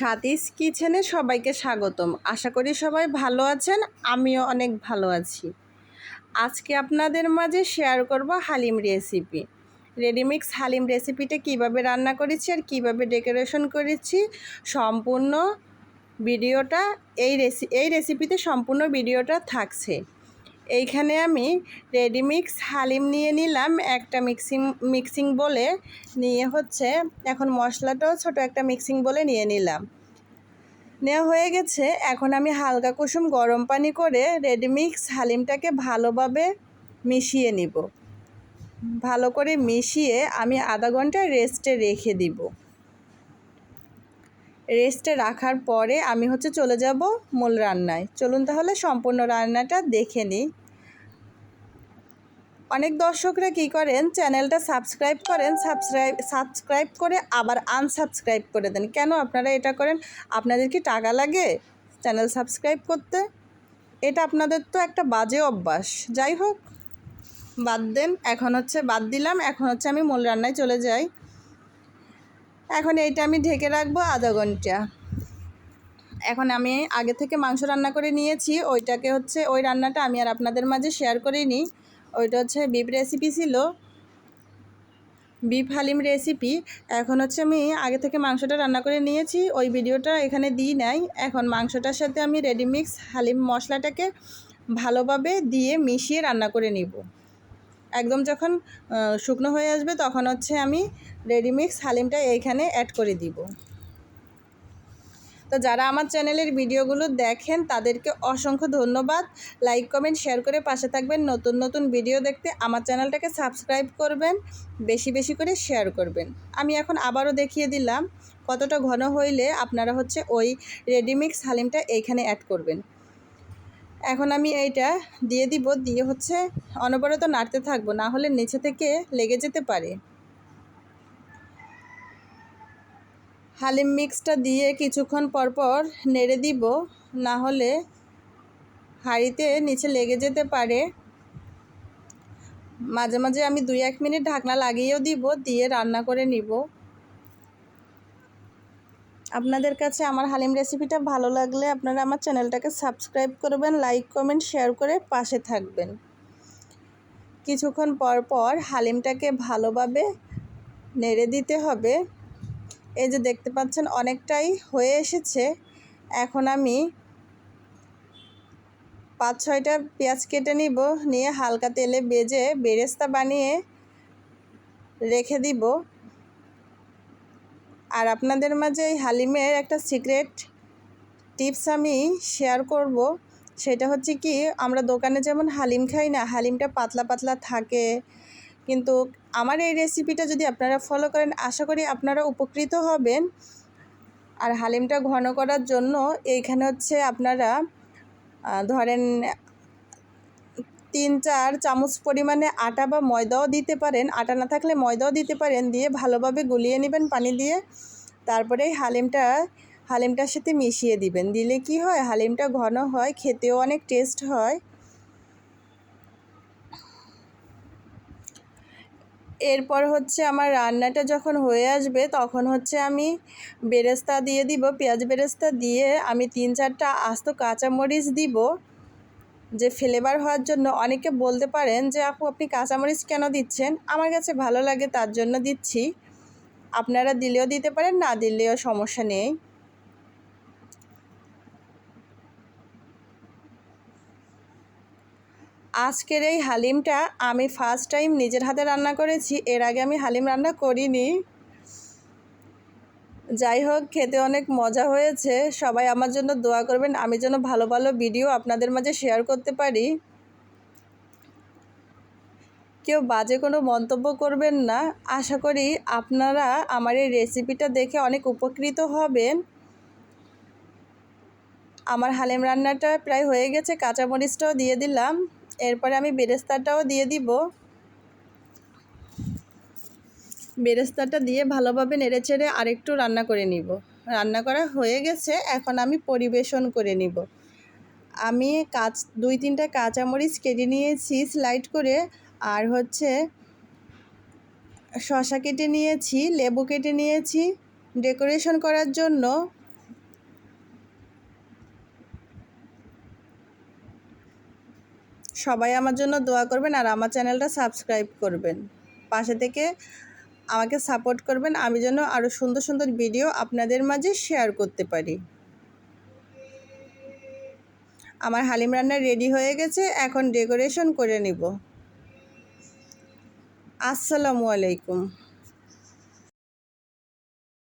সাতিস কিচেনে সবাইকে স্বাগতম। আশা করি সবাই ভালো আছেন, আমিও অনেক ভালো আছি। আজকে আপনাদের মাঝে শেয়ার করব হালিম রেসিপি রেডিমিক্স হালিম রেসিপিটা কীভাবে রান্না করেছি আর কীভাবে ডেকোরেশন করেছি, সম্পূর্ণ ভিডিওটা, এই রেসি এই রেসিপিতে সম্পূর্ণ ভিডিওটা থাকছে। এইখানে আমি রেডিমিক্স হালিম নিয়ে নিলাম একটা মিক্সিং মিক্সিং বলে। নিয়ে হচ্ছে এখন মশলাটাও ছোট একটা মিক্সিং বলে নিয়ে নিলাম। নেওয়া হয়ে গেছে। এখন আমি হালকা কুসুম গরম পানি করে রেডিমিক্স হালিমটাকে ভালোভাবে মিশিয়ে নিব। ভালো করে মিশিয়ে আমি আধা ঘণ্টা রেস্টে রেখে দিব। রেস্টে রাখার পরে আমি হচ্ছে চলে যাব মূল রান্নায়। চলুন তাহলে সম্পূর্ণ রান্নাটা দেখে নিই। অনেক দর্শকরা কি করেন? চ্যানেলটা সাবস্ক্রাইব করেন, সাবস্ক্রাইব সাবস্ক্রাইব করে আবার আনসাবস্ক্রাইব করে দেন। কেন আপনারা এটা করেন? আপনাদের কি টাকা লাগে চ্যানেল সাবস্ক্রাইব করতে? এটা আপনাদের তো একটা বাজে অভ্যাস। যাই হোক, বাদ দেন। এখন হচ্ছে বাদ দিলাম। এখন হচ্ছে আমি মূল রান্নায় চলে যাই। এখন এইটা আমি ঢেকে রাখব আধা ঘণ্টা। এখন আমি আগে থেকে মাংস রান্না করে নিয়েছি। ওইটাকে হচ্ছে, ওই রান্নাটা আমি আর আপনাদের মাঝে শেয়ার করে নিই ওইটা হচ্ছে বিপ রেসিপি ছিল। বিফ হালিম রেসিপি এখন হচ্ছে আমি আগে থেকে মাংসটা রান্না করে নিয়েছি। ওই ভিডিওটা এখানে দিই নাই। এখন মাংসটার সাথে আমি রেডিমিক্স হালিম মশলাটাকে ভালোভাবে দিয়ে মিশিয়ে রান্না করে নিব। একদম যখন শুকনো হয়ে আসবে তখন হচ্ছে আমি রেডিমিক্স হালিমটা এইখানে অ্যাড করে দিব। তো যারা আমার চ্যানেলের ভিডিওগুলো দেখেন, তাদেরকে অসংখ্য ধন্যবাদ। লাইক কমেন্ট শেয়ার করে পাশে থাকবেন। নতুন নতুন ভিডিও দেখতে আমার চ্যানেলটাকে সাবস্ক্রাইব করবেন। বেশি বেশি করে শেয়ার করবেন। আমি এখন আবারও দেখিয়ে দিলাম কতটা ঘন হইলে আপনারা হচ্ছে ওই রেডিমিক্স হালিমটা এইখানে অ্যাড করবেন। এখন আমি এইটা দিয়ে দিব, দিয়ে হচ্ছে অনবরত নাড়তে থাকব, না হলে নিচে থেকে লেগে যেতে পারে। হালিম মিক্সটা দিয়ে কিছুক্ষণ পরপর নেড়ে দিব, না হলে হাঁড়িতে নিচে লেগে যেতে পারে। মাঝে মাঝে আমি দুই এক মিনিট ঢাকনা লাগিয়েও দিব, দিয়ে রান্না করে নিব। আপনাদের কাছে আমার হালিম রেসিপিটা ভালো লাগলে আপনারা আমার চ্যানেলটাকে সাবস্ক্রাইব করবেন, লাইক, কমেন্ট, শেয়ার করে পাশে থাকবেন। কিছুক্ষণ পর পর হালিমটাকে ভালোভাবে নেড়ে দিতে হবে। এই যে দেখতে পাচ্ছেন, অনেকটাই হয়ে এসেছে। এখন আমি পাঁচ ছয়টা পেঁয়াজ কেটে নিব, নিয়ে হালকা তেলে বেজে বেরেস্তা বানিয়ে রেখে দিব। আর আপনাদের মাঝে এই হালিমের একটা সিক্রেট টিপস আমি শেয়ার করব। সেটা হচ্ছে কি, আমরা দোকানে যেমন হালিম খাই না, হালিমটা পাতলা পাতলা থাকে কিন্তু আমার এই রেসিপিটা যদি আপনারা ফলো করেন, আশা করি আপনারা উপকৃত হবেন। আর হালিমটা ঘন করার জন্য এইখানে হচ্ছে আপনারা ধরেন তিন চার চামচ পরিমাণে আটা বা ময়দাও দিতে পারেন। আটা না থাকলে ময়দাও দিতে পারেন। দিয়ে ভালোভাবে গুলিয়ে নেবেন পানি দিয়ে। তারপরে হালিমটা, হালিমটার সাথে মিশিয়ে দিবেন। দিলে কি হয়? হালিমটা ঘন হয়, খেতেও অনেক টেস্ট হয়। এরপর হচ্ছে আমার রান্নাটা যখন হয়ে আসবে, তখন হচ্ছে আমি বেরেস্তা দিয়ে দিব। পেঁয়াজ বেরেস্তা দিয়ে আমি তিন চারটা আস্ত কাঁচামরিচ দিব। যে ফ্লেভার হওয়ার জন্য অনেকে বলতে পারেন যে, আপু, আপনি কাঁচামরিচ কেন দিচ্ছেন? আমার কাছে ভালো লাগে, তার জন্য দিচ্ছি। আপনারা দিলেও দিতে পারেন, না দিলেও সমস্যা নেই। আজকের এই হালিমটা আমি ফার্স্ট টাইম নিজের হাতে রান্না করেছি। এর আগে আমি হালিম রান্না করিনি। যাই হোক, খেতে অনেক মজা হয়েছে। সবাই আমার জন্য দোয়া করবেন, আমি যেন ভালো ভালো ভিডিও আপনাদের মাঝে শেয়ার করতে পারি। কেউ বাজে কোনো মন্তব্য করবেন না। আশা করি আপনারা আমার এই রেসিপিটা দেখে অনেক উপকৃত হবেন। আমার হালিম রান্নাটা প্রায় হয়ে গেছে কাঁচামরিচটাও দিয়ে দিলাম। এরপরে আমি বেরেস্তাটাও দিয়ে দিব। বেরেস্তাটা দিয়ে ভালোভাবে নেড়ে চেড়ে আরেকটু রান্না করে নিব। রান্না করা হয়ে গেছে, এখন আমি পরিবেশন করে নিব। আমি কাঁচ, দুই তিনটা কাঁচামরিচ কেটে নিয়েছি স্লাইড করে, আর হচ্ছে শশা কেটে নিয়েছি, লেবু কেটে নিয়েছি। ডেকোরেশন করার জন্য সবাই আমার জন্য দোয়া করবেন আর আমার চ্যানেলটা সাবস্ক্রাইব করবেন। পাশে থেকে আমাকে সাপোর্ট করবেন, আমি যেন আরও সুন্দর সুন্দর ভিডিও আপনাদের মাঝে শেয়ার করতে পারি। আমার হালিম রান্না রেডি হয়ে গেছে, এখন ডেকোরেশন করে নিব। আসসালামু আলাইকুম।